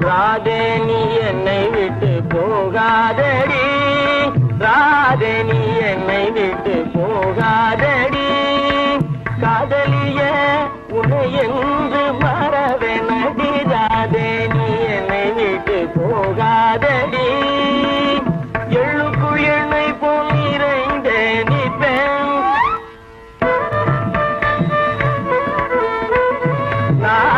ராதே நீ என்னை விட்டு போகாதடி. ராதே நீ என்னை விட்டு போகாதடி. காதலிய உன்னை என்று மறவெனடி. ராதே நீ என்னை விட்டு போகாதடி. ना